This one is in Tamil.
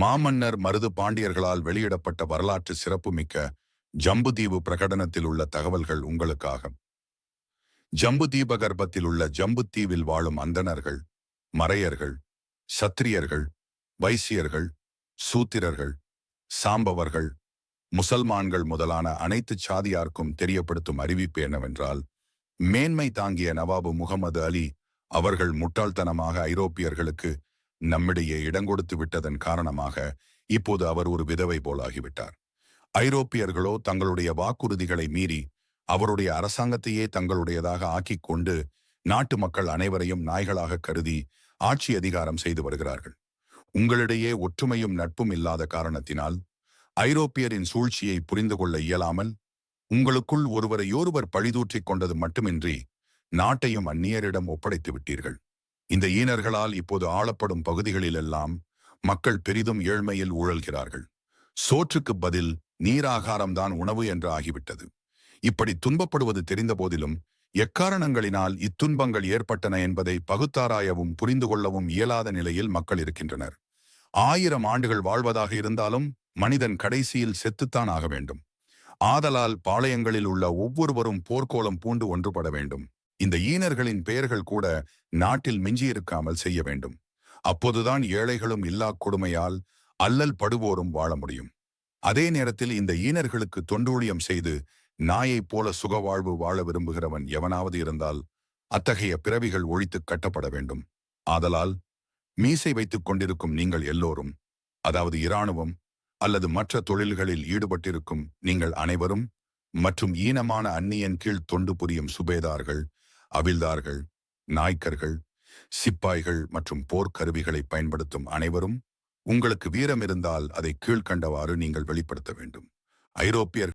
மாமன்னர் மருது பாண்டியர்களால் வெளியிடப்பட்ட வரலாற்று சிறப்புமிக்க ஜம்புதீவு பிரகடனத்தில் உள்ள தகவல்கள் உங்களுக்காக. ஜம்பு தீபகற்பத்தில் உள்ள ஜம்புத்தீவில் வாழும் அந்தணர்கள் மறையர்கள் சத்திரியர்கள் வைசியர்கள் சூத்திரர்கள் சாம்பவர்கள் முசல்மான்கள் முதலான அனைத்து சாதியார்க்கும் தெரியப்படுத்தும் அறிவிப்பு என்னவென்றால் மேன்மை தாங்கிய நவாபு முகமது அலி அவர்கள் முட்டாள்தனமாக ஐரோப்பியர்களுக்கு நம்மிடையே இடங்கொடுத்து விட்டதன் காரணமாக இப்போது அவர் ஒரு விதவை போலாகிவிட்டார் ஐரோப்பியர்களோ தங்களுடைய வாக்குறுதிகளை மீறி அவருடைய அரசாங்கத்தையே தங்களுடையதாக ஆக்கிக் கொண்டு நாட்டு மக்கள் அனைவரையும் நாய்களாக கருதி ஆட்சி அதிகாரம் செய்து வருகிறார்கள். உங்களிடையே ஒற்றுமையும் நட்பும் இல்லாத காரணத்தினால் ஐரோப்பியரின் சூழ்ச்சியை புரிந்து கொள்ள இயலாமல் உங்களுக்குள் ஒருவரையொருவர் பழிதூற்றிக் கொண்டது மட்டுமின்றி நாட்டையும் அந்நியரிடம் ஒப்படைத்து விட்டீர்கள். இந்த ஈனர்களால் இப்போது ஆளப்படும் பகுதிகளிலெல்லாம் மக்கள் பெரிதும் ஏழ்மையில் ஊழல்கிறார்கள். சோற்றுக்கு பதில் நீராகாரம்தான் உணவு என்று ஆகிவிட்டது. இப்படி துன்பப்படுவது தெரிந்த போதிலும் எக்காரணங்களினால் இத்துன்பங்கள் ஏற்பட்டன என்பதை பகுத்தாராயவும் புரிந்து கொள்ளவும் இயலாத நிலையில் மக்கள் இருக்கின்றனர். ஆயிரம் ஆண்டுகள் வாழ்வதாக இருந்தாலும் மனிதன் கடைசியில் செத்துத்தான் ஆக வேண்டும். ஆதலால் பாளையங்களில் உள்ள ஒவ்வொருவரும் போர்க்கோலம் பூண்டு ஒன்றுபட வேண்டும். இந்த ஈனர்களின் பெயர்கள் கூட நாட்டில் மிஞ்சியிருக்காமல் செய்ய வேண்டும். அப்போதுதான் ஏழைகளும் இல்லா கொடுமையால் அல்லல் படுவோரும் வாழ முடியும். அதே நேரத்தில் இந்த ஈனர்களுக்கு தொண்டூழியம் செய்து நாயைப் போல சுகவாழ்வு வாழ விரும்புகிறவன் எவனாவது இருந்தால் அத்தகைய பிறவிகள் ஒழித்து கட்டப்பட வேண்டும். ஆதலால் மீசை வைத்துக் கொண்டிருக்கும் நீங்கள் எல்லோரும் அதாவது இராணுவம் அல்லது மற்ற தொழில்களில் ஈடுபட்டிருக்கும் நீங்கள் அனைவரும் மற்றும் ஈனமான அந்நியன் கீழ் தொண்டு புரியும் சுபேதார்கள் அவில்தார்கள் நாய்க்கர்கள் சிப்பாய்கள் மற்றும் போர்க்கருவிகளை பயன்படுத்தும் அனைவரும் உங்களுக்கு வீரம் இருந்தால் அதை கீழ்கண்டவாறு நீங்கள் வெளிப்படுத்த வேண்டும். ஐரோப்பியர்